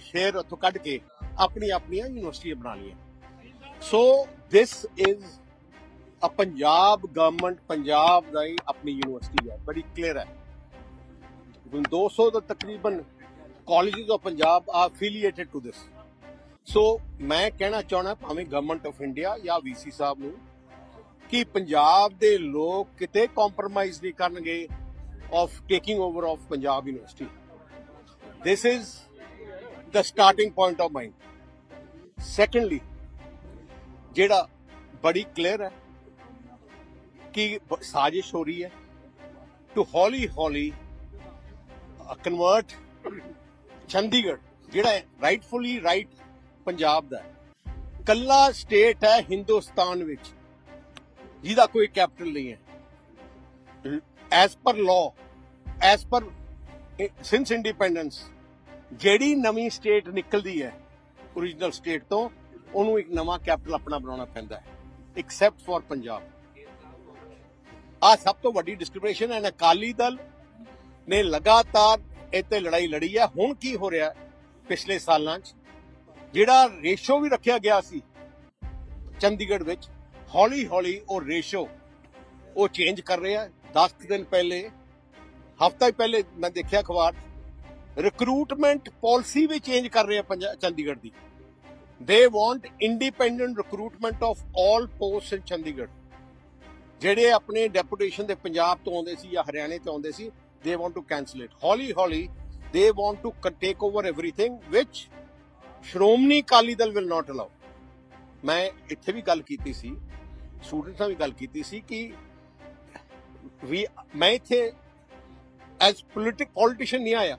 Share ਉੱਥੋਂ ਕੱਢ ਕੇ ਆਪਣੀ ਆਪਣੀਆਂ ਯੂਨੀਵਰਸਿਟੀਆਂ ਬਣਾ ਲਈਆਂ। So this is a Punjab government Punjab ਦਾ ਹੀ ਆਪਣੀ ਯੂਨੀਵਰਸਿਟੀ ਹੈ, ਬੜੀ ਕਲੀਅਰ ਹੈ। ਹੁਣ 200 ਦਾ ਤਕਰੀਬਨ ਕਾਲਜਸ ਆਫ ਪੰਜਾਬ ਆ ਐਫੀਲੀਏਟਡ ਟੂ ਦਿਸ ਸੋ ਮੈਂ ਕਹਿਣਾ ਚਾਹਣਾ ਭਾਵੇਂ ਗਵਰਨਮੈਂਟ ਆਫ ਇੰਡੀਆ ਜਾਂ ਵੀਸੀ ਸਾਹਿਬ ਨੂੰ ਕਿ ਪੰਜਾਬ ਦੇ ਲੋਕ ਕਿਤੇ ਕੰਪਰੋਮਾਈਜ਼ ਨਹੀਂ ਕਰਨਗੇ of taking over of Punjab university this is the starting point of mine secondly ਜਿਹੜਾ ਬੜੀ ਕਲੀਅਰ ਹੈ ਕਿ ਸਾਜ਼ਿਸ਼ ਹੋ ਰਹੀ ਹੈ ਟੂ ਹੌਲੀ ਹੌਲੀ ਕਨਵਰਟ ਚੰਡੀਗੜ੍ਹ ਜਿਹੜਾ ਰਾਈਟਫੁਲੀ ਰਾਈਟ ਪੰਜਾਬ ਦਾ ਹੈ। ਕੱਲਾ ਸਟੇਟ ਹੈ ਹਿੰਦੁਸਤਾਨ ਵਿੱਚ ਜਿਹਦਾ ਕੋਈ ਕੈਪੀਟਲ ਨਹੀਂ ਹੈ as per law as per since independence ਜਿਹੜੀ ਨਵੀਂ ਸਟੇਟ ਨਿਕਲਦੀ ਹੈ origignal ਸਟੇਟ ਤੋਂ, ਉਹਨੂੰ ਇੱਕ ਨਵਾਂ ਕੈਪੀਟਲ ਆਪਣਾ ਬਣਾਉਣਾ ਪੈਂਦਾ ਹੈ ਐਕਸੈਪਟ ਫॉर ਪੰਜਾਬ। ਆ ਸਭ ਤੋਂ ਵੱਡੀ ਡਿਸਕ੍ਰਿਮੀਨੇਸ਼ਨ ਹੈ ਅਕਾਲੀ ਦਲ ਨੇ ਲਗਾਤਾਰ ਇੱਥੇ ਲੜਾਈ ਲੜੀ ਹੈ। ਹੁਣ ਕੀ ਹੋ ਰਿਹਾ ਪਿਛਲੇ ਸਾਲਾਂ 'ਚ? ਜਿਹੜਾ ਰੇਸ਼ੋ ਵੀ ਰੱਖਿਆ ਗਿਆ ਸੀ, ਚੰਡੀਗੜ੍ਹ ਵਿੱਚ ਹੌਲੀ ਹੌਲੀ ਉਹ ਰੇਸ਼ੋ ਉਹ ਚੇਂਜ ਕਰ ਰਿਹਾ 10 ਦਿਨ ਪਹਿਲੇ, ਹਫਤਾ ਹੀ ਪਹਿਲੇ ਮੈਂ ਦੇਖਿਆ ਅਖਬਾਰ ਰਿਕਰੂਟਮੈਂਟ ਪਾਲਿਸੀ ਵੀ ਚੇਂਜ ਕਰ ਰਹੇ ਆ ਚੰਡੀਗੜ੍ਹ ਦੀ। They want independent recruitment of 올 post in Chandigarh. ਜਿਹੜੇ ਆਪਣੇ ਡੈਪੂਟੇਸ਼ਨ ਦੇ ਪੰਜਾਬ ਤੋਂ ਆਉਂਦੇ ਸੀ ਜਾਂ ਹਰਿਆਣੇ ਤੋਂ ਆਉਂਦੇ ਸੀ ਦੇ ਵਾਂਟ ਟੂ ਕੈਨਸਲ ਇਟ ਹੌਲੀ ਹੌਲੀ they want to take over everything which Shiromani Akali Dal will not allow ਮੈਂ ਇੱਥੇ ਵੀ ਗੱਲ ਕੀਤੀ ਸੀ ਸਟੂਡੈਂਟਸ ਨਾਲ ਵੀ ਗੱਲ ਕੀਤੀ ਸੀ ਕਿ ਵੀ ਮੈਂ ਇੱਥੇ ਐਸ ਪੋਲਿਟਿਕ ਪੋਲਿਟਿਸ਼ੀਅਨ ਨਹੀਂ ਆਇਆ।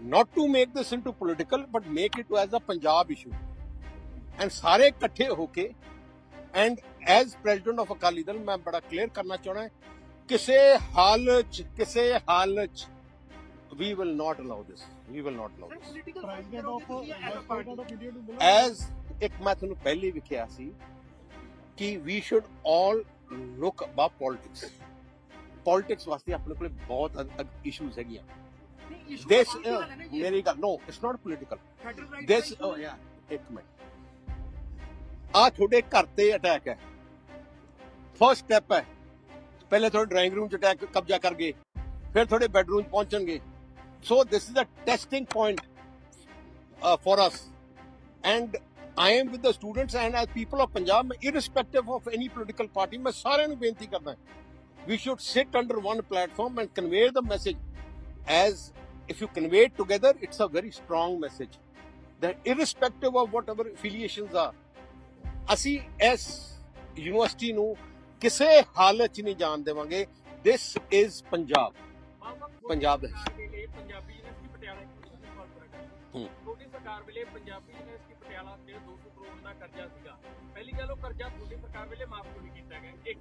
not to make this into political but make it as a punjab issue and ਸਾਰੇ ਇਕੱਠੇ ਹੋ ਕੇ and as president of Akali Dal ਮੈਂ ਬੜਾ ਕਲੀਅਰ ਕਰਨਾ ਚਾਹਣਾ ਹੈ ਕਿਸੇ ਹਾਲਤ 'ਚ ਕਿਸੇ ਹਾਲਤ 'ਚ we will not allow this we will not allow this as ਇੱਕ ਮੈਂ ਤੁਹਾਨੂੰ ਪਹਿਲੇ ਵੀ ਕਿਹਾ ਸੀ ਕਿ we should all look above politics politics ਵਾਸਤੇ ਆਪਣੇ ਕੋਲੇ ਬਹੁਤ ਇਸ਼ੂਜ਼ ਹੈਗੀਆਂ this uh, ਮੇਰੀ ਗੱਲ no it's not political this oh yeah ਇੱਕ ਮਿੰਟ ਆ ਤੁਹਾਡੇ ਘਰ ਤੇ ਅਟੈਕ ਹੈ ਫਰਸਟ ਸਟੈਪ ਹੈ ਪਹਿਲੇ ਤੁਹਾਡੇ ਡਰਾਇੰਗ ਰੂਮ ਚ ਅਟੈਕ ਕਬਜ਼ਾ ਕਰ ਗਏ ਫਿਰ ਤੁਹਾਡੇ ਬੈਡਰੂਮ ਚ ਪਹੁੰਚਣਗੇ so this is a testing point for us and I am with the students and as people of Punjab ਮੈਂ irrespective of any political party ਮੈਂ ਸਾਰਿਆਂ ਨੂੰ ਬੇਨਤੀ ਕਰਦਾ we should sit under one platform and convey the message as if you convey it together it's a very strong message. That irrespective of whatever affiliations are ਅਸੀਂ ਇਸ university ਨੂੰ ਕਿਸੇ ਹਾਲਤ 'ਚ ਨਹੀਂ ਜਾਣ ਦੇਵਾਂਗੇ। This is ਪੰਜਾਬ ਪੰਜਾਬ ਦਾ ਪੰਜਾਬੀ ਯੂਨੀਵਰਸਿਟੀ ਪਟਿਆਲਾ ਹੈ ਹੂੰ। ਤੁਹਾਡੀ ਸਰਕਾਰ ਵੇਲੇ ਪੰਜਾਬੀ ਯੂਨੀਵਰਸਿਟੀ ਪਟਿਆਲਾ ਤੇ 200 ਕਰੋੜ ਦਾ ਕਰਜ਼ਾ ਸੀਗਾ। ਪਹਿਲੀ ਗੱਲ ਉਹ ਕਰਜ਼ਾ ਤੁਹਾਡੀ ਸਰਕਾਰ ਵੇਲੇ ਮਾਫ ਨਹੀਂ ਕੀਤਾ ਗਿਆ? ਇੱਕ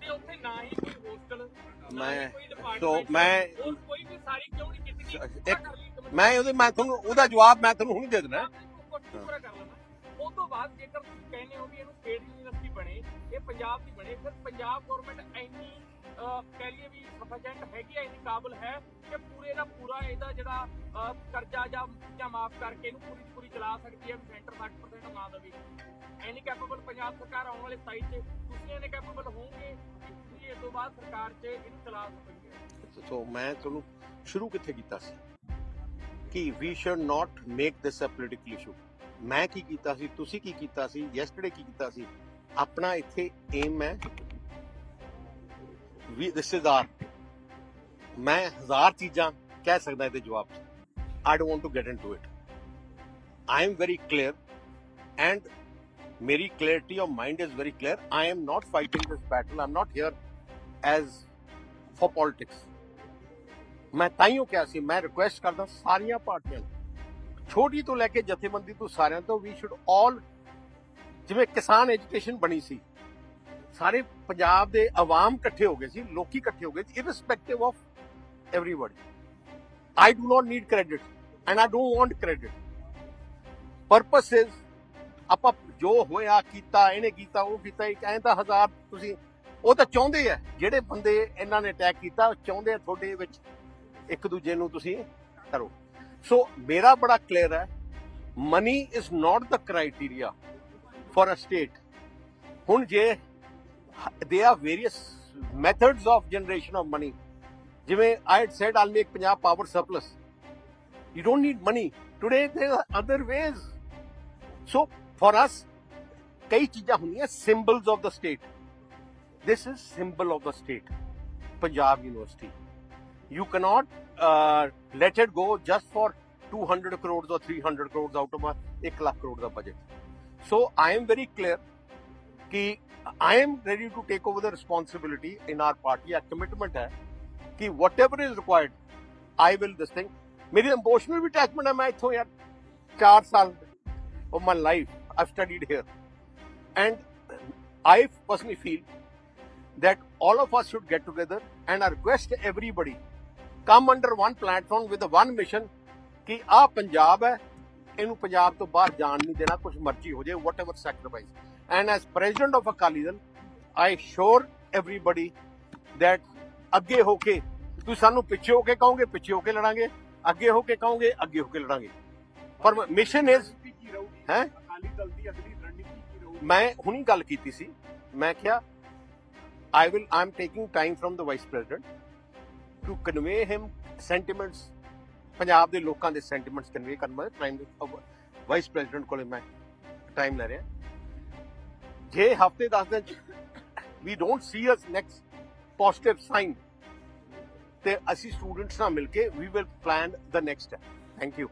ਤੇ ਉੱਥੇ ਨਾ ਹੀ ਕੋਈ ਹੋਸਟਲ ਮੈਂ- ਸੋ ਮੈਂ- ਕੋਈ ਵੀ ਸਾਰੀ ਕਿਉਂ ਨਹੀਂ ਇੱਕ- ਮੈਂ ਉਹਦੇ ਮੈਂ ਤੁਹਾਨੂੰ ਉਹਦਾ ਜਵਾਬ ਮੈਂ ਤੁਹਾਨੂੰ ਹੁਣ ਦੇ ਦੇਣਾ ਪੂਰਾ ਕਰ ਲੈਣਾ ਉਸ ਤੋਂ ਬਾਅਦ ਜੇਕਰ ਤੁਸੀਂ ਕਹਿੰਦੇ ਹੋ ਵੀ ਇਹਨੂੰ ਸਟੇਟ ਯੂਨੀਵਰਸਿਟੀ ਬਣੇ, ਇਹ ਪੰਜਾਬ ਦੀ ਬਣੇ, ਫਿਰ ਪੰਜਾਬ ਗਵਰਨਮੈਂਟ ਇੰਨੀ ਕਹਿ ਲਈਏ ਵੀ ਸਫੀਸ਼ੀਐਂਟ ਹੈਗੀ ਹੈ ਇੰਨੀ ਕਾਬਲ ਹੈ ਕਿ ਪੂਰੇ ਦਾ ਪੂਰਾ ਇਹਦਾ ਜਿਹੜਾ ਕਰਜ਼ਾ ਜਾਂ ਜਾਂ ਮਾਫ ਕਰਕੇ ਇਹਨੂੰ ਪੂਰੀ ਪੂਰੀ ਚਲਾ ਸਕਦੀ ਹੈ ਸੈਂਟਰ 60% ਨਾ ਦੇਵੇ। ਐਨੀ ਕੈਪੇਬਲ ਪੰਜਾਬ ਸਰਕਾਰ ਆਉਣ ਵਾਲੇ ਸਾਈਡ 'ਚ, ਤੁਸੀਂ ਇਹਨੇ ਕੈਪੇਬਲ ਤੋਂ ਬਾਅਦ ਸਰਕਾਰ 'ਚ ਇਹਨੂੰ ਚਲਾ ਸੋ ਮੈਂ ਤੁਹਾਨੂੰ ਸ਼ੁਰੂ ਕਿੱਥੇ ਕੀਤਾ ਸੀ? ਕਿ we should not make this a political issue ਮੈਂ ਕੀ ਕੀਤਾ ਸੀ? ਤੁਸੀਂ ਕੀ ਕੀਤਾ ਸੀ? ਯੈਸਟਰਡੇ ਕੀ ਕੀਤਾ ਸੀ? ਆਪਣਾ ਇੱਥੇ ਏਮ ਹੈ। ਵੀ ਦਿਸ ਇਜ਼ ਆਰ ਮੈਂ ਹਜ਼ਾਰ ਚੀਜ਼ਾਂ ਕਹਿ ਸਕਦਾ ਇਹਦੇ ਜਵਾਬ ਚ। I don't want to get into it I am very clear and ਮੇਰੀ clarity of mind is very clear i am not fighting this battle i'm not here as for politics. ਮੈਂ ਤਾਈਓ ਕਿਹਾ ਸੀ, ਮੈਂ ਰਿਕੁਐਸਟ ਕਰਦਾ ਸਾਰੀਆਂ ਪਾਰਟੀਆਂ ਨੂੰ, ਛੋਟੀ ਤੋਂ ਲੈ ਕੇ ਜਥੇਬੰਦੀ ਤੋਂ ਸਾਰਿਆਂ ਤੋਂ ਵੀ ਸ਼ੁੱਡ ਆਲ ਜਿਵੇਂ ਕਿਸਾਨ ਐਜੂਕੇਸ਼ਨ ਬਣੀ ਸੀ, ਸਾਰੇ ਪੰਜਾਬ ਦੇ ਆਵਾਮ ਇਕੱਠੇ ਹੋ ਗਏ ਸੀ, ਲੋਕੀ ਇਕੱਠੇ ਹੋ ਗਏ ਸੀ irrespective of everybody. I do not need credit and I don't want credit purpose is ਆਪਾਂ ਜੋ ਹੋਇਆ, ਕੀਤਾ, ਇਹਨੇ ਕੀਤਾ, ਉਹ ਕੀਤਾ, ਇੱਕ ਐਂ ਤਾਂ ਹਜ਼ਾਰ ਤੁਸੀਂ ਉਹ ਤਾਂ ਚਾਹੁੰਦੇ ਆ, ਜਿਹੜੇ ਬੰਦੇ ਇਹਨਾਂ ਨੇ ਅਟੈਕ ਕੀਤਾ, ਉਹ ਚਾਹੁੰਦੇ ਆ ਤੁਹਾਡੇ ਵਿੱਚ ਇੱਕ ਦੂਜੇ ਨੂੰ ਤੁਸੀਂ ਕਰੋ। ਸੋ ਮੇਰਾ ਬੜਾ ਕਲੀਅਰ ਹੈ money is not the criteria for a state ਹੁਣ ਜੇ they are various methods of generation of money ਜਿਵੇਂ I had said I'll make Punjab power surplus you don't need money today there are other ways. So, for us, ਕਈ ਚੀਜ਼ਾਂ ਹੁੰਦੀਆਂ symbols of the state this is symbol of the state punjab university you cannot uh, let it go just for 200 crores or 300 crores out of a 1 lakh crore ਦਾ budget so i am very clear ਕਿ i am ready to take over the responsibility in our party a commitment ਹੈ ਕਿ whatever is required i will this thing ਮੇਰੀ emotional ਵੀ attachment ਹੈ ਮੈਂ ਇੱਥੋਂ ਯਾਰ 4 ਸਾਲ of my life i've studied here and i personally feel that all of us should get together and I request everybody come under one platform with the one mission ਕਿ ਆ ਪੰਜਾਬ ਹੈ ਇਹਨੂੰ ਪੰਜਾਬ ਤੋਂ ਬਾਹਰ ਜਾਣ ਨਹੀਂ ਦੇਣਾ ਕੁਝ ਮਰਜ਼ੀ ਹੋ ਜਾਏ whatever sacrifice and as president of Akali Dal I assure everybody that ਅੱਗੇ ਹੋ ਕੇ ਤੁਸੀਂ ਸਾਨੂੰ ਪਿੱਛੇ ਹੋ ਕੇ ਕਹੋਗੇ ਪਿੱਛੇ ਹੋ ਕੇ ਲੜਾਂਗੇ ਅੱਗੇ ਹੋ ਕੇ ਕਹੋਗੇ ਅੱਗੇ ਹੋ ਕੇ ਲੜਾਂਗੇ ਪਰ ਮਿਸ਼ਨ ਇਜ਼ ਹੈ ਅਕਾਲੀ ਦਲ ਦੀ ਅਗਲੀ ਰਣਨੀਤੀ ਕੀ ਰਹੂਗੀ ਮੈਂ ਹੁਣੀ ਗੱਲ ਕੀਤੀ ਸੀ ਮੈਂ ਕਿਹਾ I will, I'm taking time from the vice president to convey him sentiments Punjab ਦੇ ਲੋਕਾਂ ਦੇ ਸੈਂਟੀਮੈਂਟਸ convey ਕਰਨ ਮੈਂ ਪ੍ਰਾਈਮ ਵਾਈਸ ਪ੍ਰੈਜ਼ੀਡੈਂਟ ਕੋਲੇ ਮੈਂ ਟਾਈਮ ਲੈ ਰਿਹਾ ਜੇ ਹਫ਼ਤੇ 10 ਦਿਨ we don't see us next positive sign ਤੇ ਅਸੀਂ ਸਟੂਡੈਂਟਸ ਨਾਲ ਮਿਲ ਕੇ we will plan the next thank you